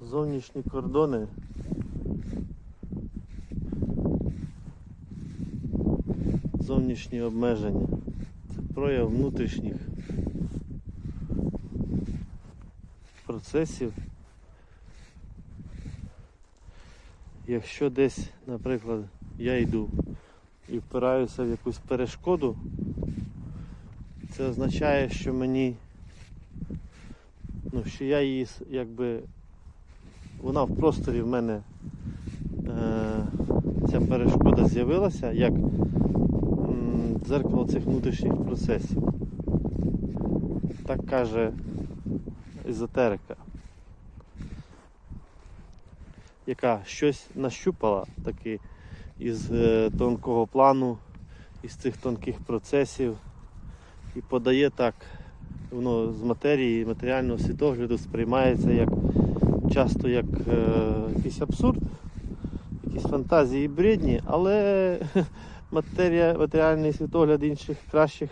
Зовнішні кордони. Зовнішні обмеження. Це прояв внутрішніх процесів. Якщо десь, наприклад, я йду і впираюся в якусь перешкоду, це означає, що мені, ну, що я її якби, вона в просторі в мене, е, ця перешкода з'явилася як дзеркало цих внутрішніх процесів. Так каже езотерика, яка щось нащупала таки із е, тонкого плану, із цих тонких процесів і подає так, воно з матерії, матеріального світогляду сприймається як часто як е, якийсь абсурд, якісь фантазії бредні, але матерія, матеріальний світогляд інших кращих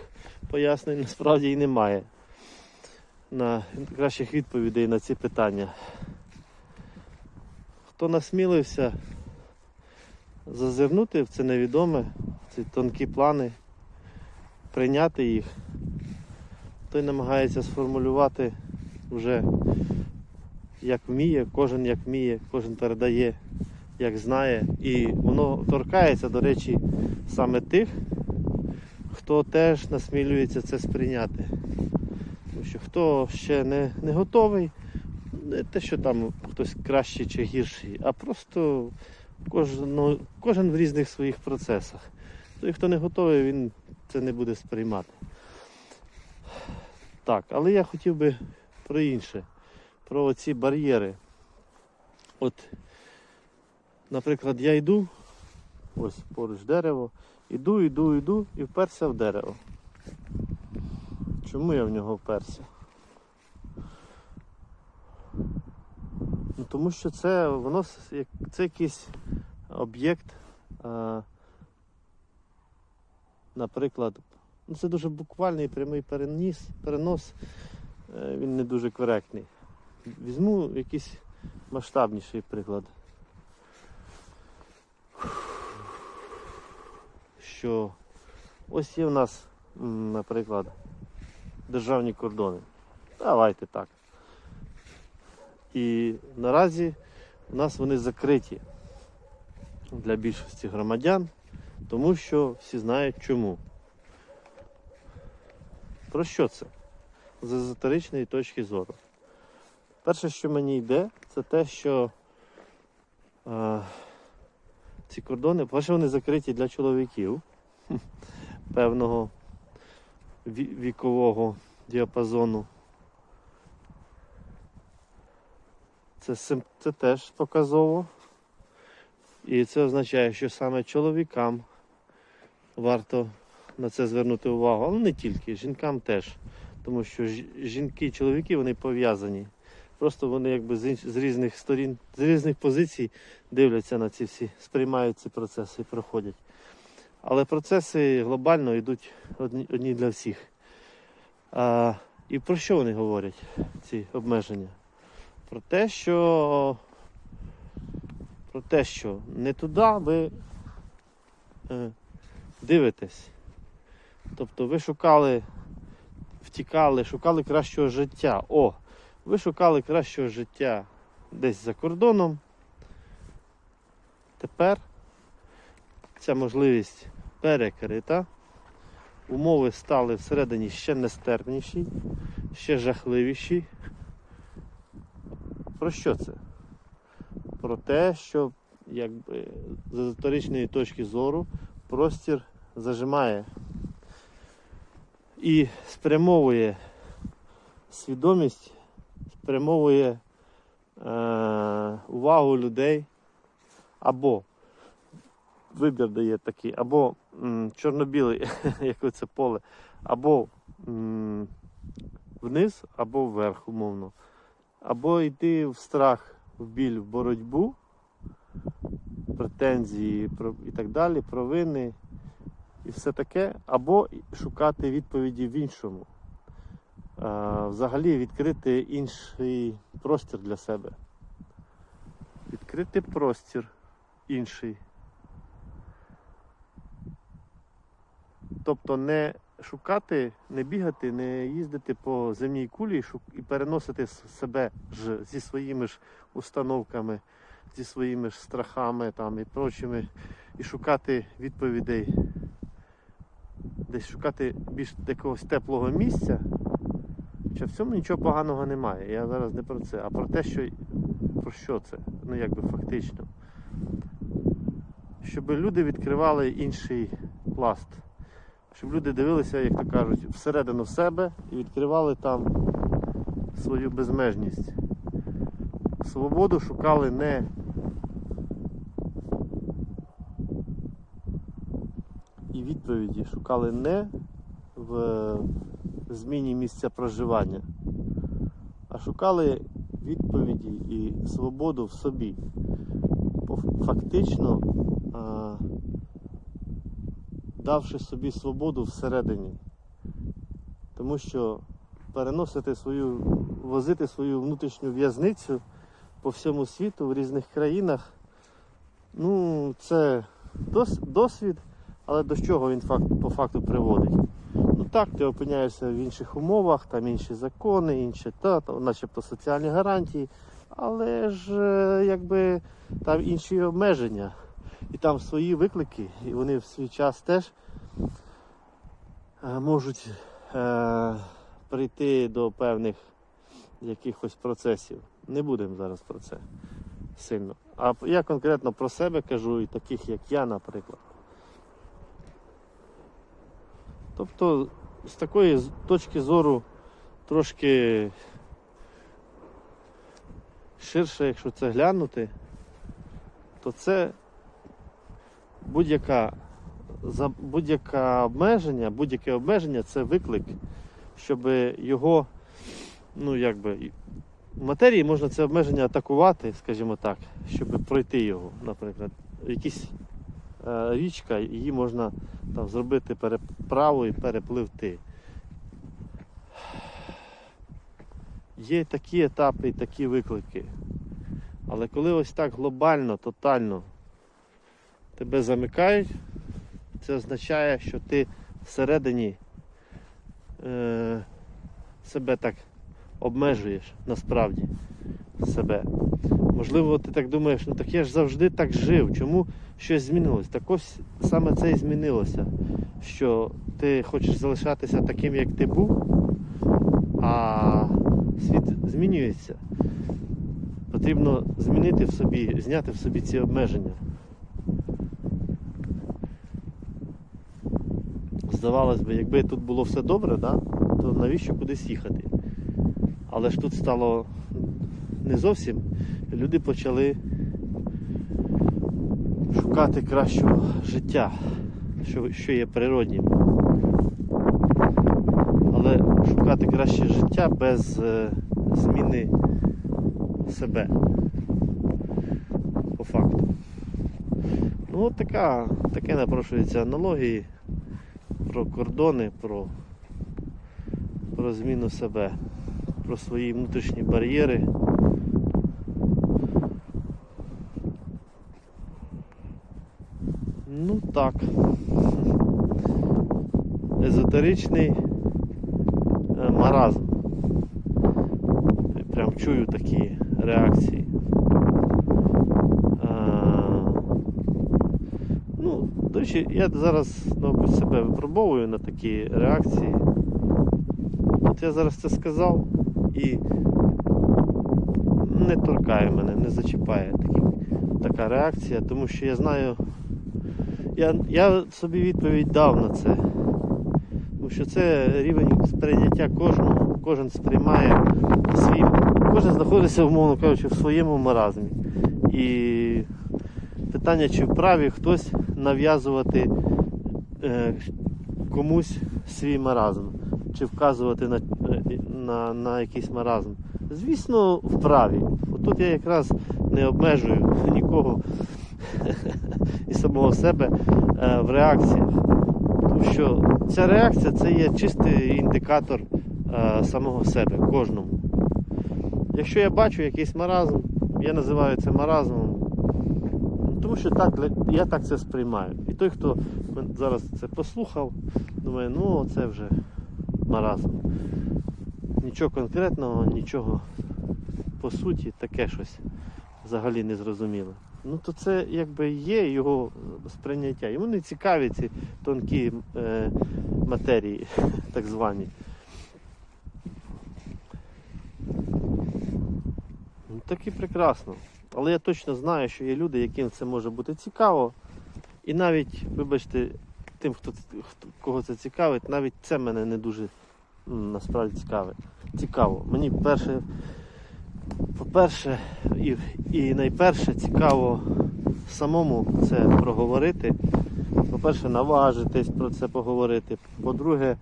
пояснень насправді і немає. На кращих відповідей на ці питання. Хто насмілився зазирнути в це невідоме, в ці тонкі плани, прийняти їх, той намагається сформулювати вже як вміє, кожен як вміє, кожен передає, як знає. І воно торкається, до речі, саме тих, хто теж насмілюється це сприйняти. Тому що хто ще не, не готовий, не те, що там хтось кращий чи гірший, а просто кожен, ну, кожен в різних своїх процесах. Той, хто не готовий, він це не буде сприймати. Так, але я хотів би про інше, про оці бар'єри. От, наприклад, я йду, ось поруч дерево, іду, іду, іду і вперся в дерево. Чому я в нього вперся? Ну, тому що це воно це якийсь об'єкт, а, наприклад, ну це дуже буквальний прямий переніс, перенос, е, він не дуже коректний. Візьму якийсь масштабніший приклад. Що ось є в нас, наприклад, державні кордони. Давайте так. І наразі у нас вони закриті для більшості громадян, тому що всі знають чому. Про що це? З езотеричної точки зору. Перше, що мені йде, це те, що е, ці кордони, перше, вони закриті для чоловіків певного вікового діапазону. Це, це теж показово. І це означає, що саме чоловікам варто на це звернути увагу, але не тільки, жінкам теж. Тому що жінки і чоловіки вони пов'язані. Просто вони якби з, інш- з різних сторін, з різних позицій дивляться на ці всі, сприймають ці процеси і проходять. Але процеси глобально йдуть одні, одні для всіх. А, і про що вони говорять, ці обмеження? Про те, що про те, що не туди ви е, дивитесь. Тобто ви шукали, втікали, шукали кращого життя. О, ви шукали кращого життя десь за кордоном. Тепер ця можливість перекрита. Умови стали всередині ще нестерпніші, ще жахливіші. Про що це? Про те, що якби, з езотеричної точки зору простір зажимає і спрямовує свідомість, спрямовує е, увагу людей або вибір дає такий, або чорно-білий, як це поле, або м, вниз, або вверх, умовно. Або йти в страх, в біль, в боротьбу, претензії і так далі, провини і все таке, або шукати відповіді в іншому. Е, Взагалі відкрити інший простір для себе. відкрити простір інший. Тобто не шукати, не бігати, не їздити по земній кулі і переносити себе ж зі своїми ж установками, зі своїми ж страхами там, і прочими, і шукати відповідей, десь шукати більш якогось теплого місця. Хоча в цьому нічого поганого немає. Я зараз не про це, а про те, що про що це? Ну якби фактично. Щоб люди відкривали інший пласт. Щоб люди дивилися, як то кажуть, всередину себе і відкривали там свою безмежність. Свободу шукали не і відповіді шукали не в зміні місця проживання, а шукали відповіді і свободу в собі. Фактично давши собі свободу всередині. Тому що переносити свою, возити свою внутрішню в'язницю по всьому світу в різних країнах, ну, це досвід, але до чого він по факту приводить? Так, ти опиняєшся в інших умовах, там інші закони, інші та, та начебто соціальні гарантії, але ж е, якби там інші обмеження. І там свої виклики, і вони в свій час теж е, можуть е, прийти до певних якихось процесів. Не будемо зараз про це сильно. А я конкретно про себе кажу, і таких як я, наприклад. Тобто, з такої точки зору трошки ширше, якщо це глянути, то це будь-яка будь-яке обмеження, будь-яке обмеження це виклик, щоб його, ну якби, в матерії можна це обмеження атакувати, скажімо так, щоб пройти його, наприклад, якісь річка, її можна там зробити переправу і перепливти. Є такі етапи і такі виклики. Але коли ось так глобально, тотально тебе замикають, це означає, що ти всередині е, себе так обмежуєш насправді себе. Можливо, ти так думаєш, ну так я ж завжди так жив. Чому щось змінилось? Так ось саме це і змінилося. Що ти хочеш залишатися таким, як ти був, а світ змінюється. Потрібно змінити в собі, зняти в собі ці обмеження. Здавалось би, якби тут було все добре, да, то навіщо кудись їхати? Але ж тут стало не зовсім. Люди почали шукати кращого життя, що, що є природнім. Але шукати краще життя без е, зміни себе. По факту. Ну от така, таке напрошується аналогії про кордони, про, про зміну себе, про свої внутрішні бар'єри. Ну так. Езотеричний е, маразм. Прям чую такі реакції. Е, Ну, до речі, я зараз мабуть, себе випробовую на такі реакції. От я зараз це сказав і не торкає мене, не зачіпає такі, така реакція, тому що я знаю, я, я собі відповідь дав на це. Тому що це рівень сприйняття кожного, кожен сприймає свій, кожен знаходиться, умовно кажучи, в своєму маразмі. І питання, чи вправі хтось нав'язувати е, комусь свій маразм, чи вказувати на, е, на, на якийсь маразм. Звісно, вправі. Тут я якраз не обмежую нікого самого себе е, в реакціях. Тому що ця реакція це є чистий індикатор е, самого себе, кожному. Якщо я бачу якийсь маразм, Я називаю це маразмом. Тому що так, я так це сприймаю. І той, хто зараз це послухав, думає, ну це вже маразм. Нічого конкретного, нічого по суті, таке щось взагалі не зрозуміло. Ну то це якби є його сприйняття. Йому не цікаві ці тонкі е, матерії, так звані. Ну, так і прекрасно. Але я точно знаю, що є люди, яким це може бути цікаво. І навіть, вибачте, тим, хто, хто кого це цікавить, навіть це мене не дуже насправді цікаве. Цікаво. Мені перше, по-перше, і, і найперше цікаво самому це проговорити. По-перше, наважитись про це поговорити. По-друге,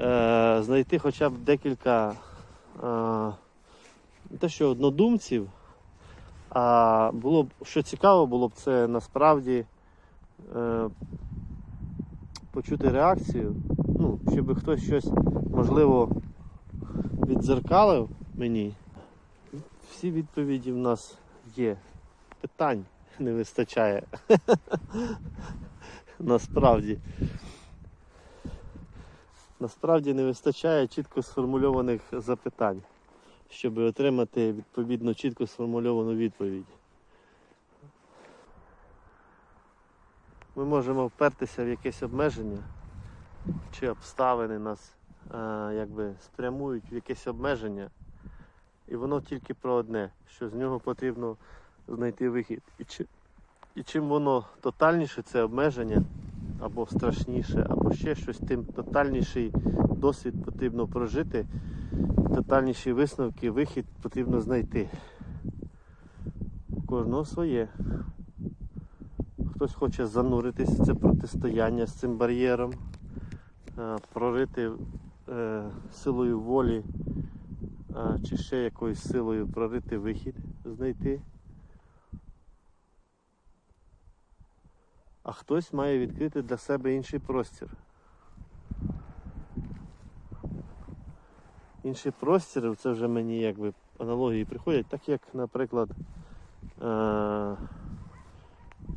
е, знайти хоча б декілька е, те, що однодумців, а було б, що цікаво було б це насправді е, почути реакцію. Ну, щоб хтось щось можливо віддзеркалив мені. Всі відповіді в нас є. Питань не вистачає. Насправді. Насправді не вистачає чітко сформульованих запитань, щоб отримати відповідно чітко сформульовану відповідь. Ми можемо впертися в якесь обмеження, чи обставини нас е, якби спрямують в якесь обмеження, і воно тільки про одне, що з нього потрібно знайти вихід. І, чи, і чим воно тотальніше це обмеження, або страшніше, або ще щось, тим тотальніший досвід потрібно прожити, тотальніші висновки, вихід потрібно знайти. Кожного своє. Хтось хоче зануритись в це протистояння з цим бар'єром, е, прорити е, силою волі чи ще якоюсь силою прорити вихід, знайти. А хтось має відкрити для себе інший простір. Інший простір, це вже мені якби аналогії приходять, так як, наприклад, е-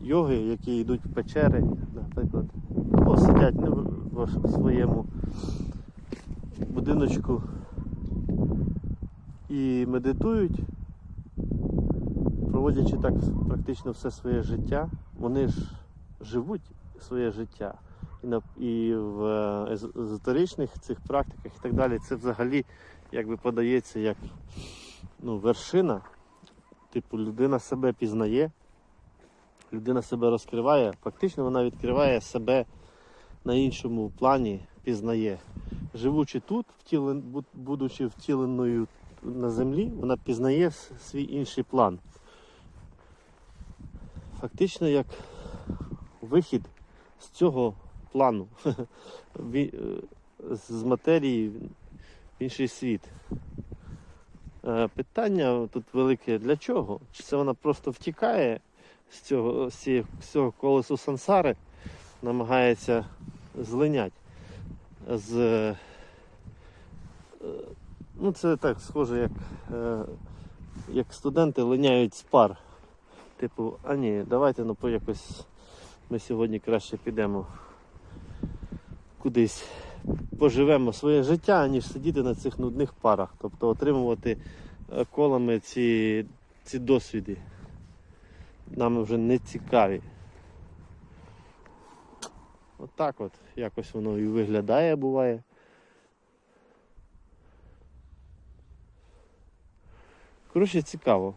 йоги, які йдуть в печери, наприклад, або сидять ну, в своєму будиночку і медитують, проводячи так практично все своє життя, вони ж живуть своє життя. І, в е, езотеричних цих практиках і так далі, це взагалі якби подається як ну, вершина. Типу, людина себе пізнає, людина себе розкриває, фактично вона відкриває себе на іншому плані, пізнає. Живучи тут, втілен, будучи втіленою на землі, вона пізнає свій інший план. Фактично як вихід з цього плану, е, з матерії в інший світ. Е, Питання тут велике для чого? Чи це вона просто втікає з цього, з цього колесу сансари, намагається злинять з. Ну, це так схоже, як, е, як студенти линяють з пар. Типу, а ні, давайте ну якось ми сьогодні краще підемо кудись поживемо своє життя, ніж сидіти на цих нудних парах. Тобто отримувати е, колами ці, ці досвіди. Нам вже не цікаві. Отак от, якось воно і виглядає, буває. Коротше, цікаво.